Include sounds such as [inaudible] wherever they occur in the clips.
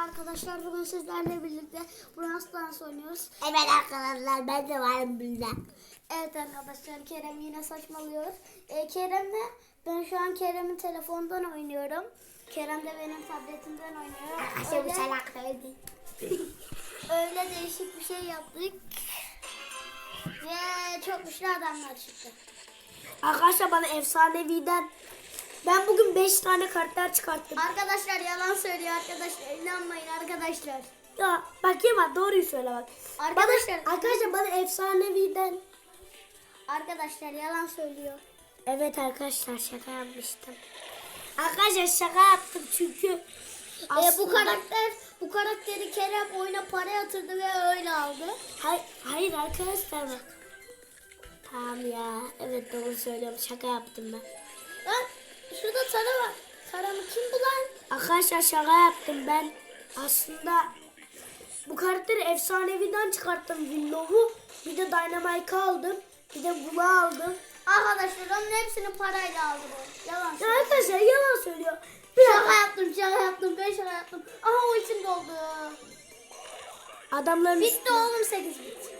arkadaşlar. Bugün sizlerle birlikte Brawl Stars oynuyoruz. Evet arkadaşlar ben de varım bunda. Evet arkadaşlar Kerem yine saçmalıyor. Ee, Kerem'le ben şu an Kerem'in telefondan oynuyorum. Kerem de benim tabletimden oynuyor. Arkadaşlar bu Öyle, salak öldü. [laughs] öyle değişik bir şey yaptık. Ve çok güçlü adamlar çıktı. Arkadaşlar bana efsaneviden ben bugün 5 tane kartlar çıkarttım. Arkadaşlar yalan söylüyor arkadaşlar. İnanmayın arkadaşlar. Ya bak Yaman doğruyu söyle bak. Arkadaşlar- Bana, arkadaşlar bana efsaneviden. Arkadaşlar yalan söylüyor. Evet arkadaşlar şaka yapmıştım. Arkadaşlar şaka yaptım çünkü Ee, bu aslında- karakter bu karakteri Kerem oyuna para yatırdı ve öyle aldı. Hayır, hayır arkadaşlar bak. Tamam ya. Evet doğru söylüyorum. Şaka yaptım ben. Şurada Tara var. Tara'nı kim bu lan? Arkadaşlar şaka yaptım ben. Aslında bu karakteri efsaneviden çıkarttım Willow'u. Bir de Dynamite'ı aldım. Bir de bunu aldım. Arkadaşlar onun hepsini parayla aldı bu. Yalan Ya söylüyor. arkadaşlar yalan söylüyor. Bir Şaka dakika. yaptım, şaka yaptım, ben şaka yaptım. Aha o için doldu. Adamların Bitti oğlum 8 bit.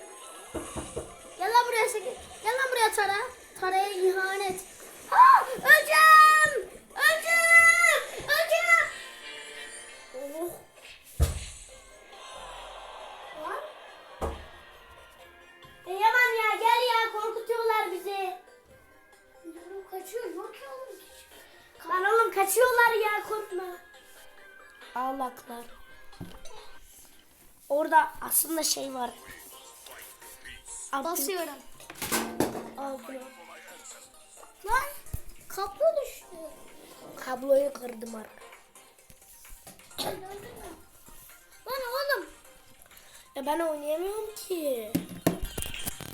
Gel lan buraya 8. Gel lan buraya Tara. Tara'ya ihanet. Ha, öleceğim. Kaçıyorlar ya korkma. Ağlaklar. Orada aslında şey var. Abdül- Basıyorum. Bunu. Lan kaplı düştü. Kabloyu kırdım artık. Lan oğlum. Ya ben oynayamıyorum ki.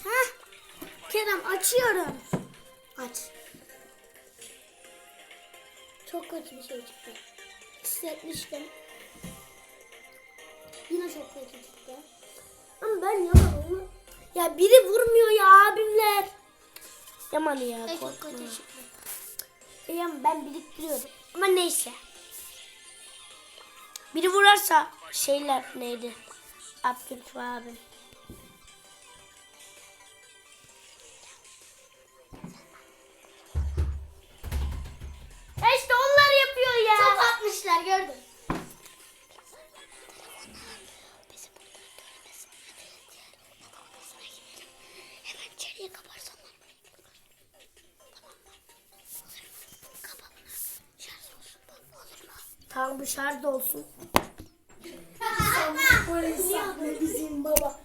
Heh. Kerem açıyorum. Aç. Çok kötü bir şey çıktı. Hissetmiştim. Yine çok kötü çıktı. Ama ben Yaman onu... Ya biri vurmuyor ya abimler. Yaman ya E, çok korkma. kötü çıktı. E, Yaman ben biriktiriyorum. Ama neyse. Biri vurarsa şeyler neydi? Abdülkü abim. Gördüm. Tamam bu şarj da olsun. Polis yapma bizim baba.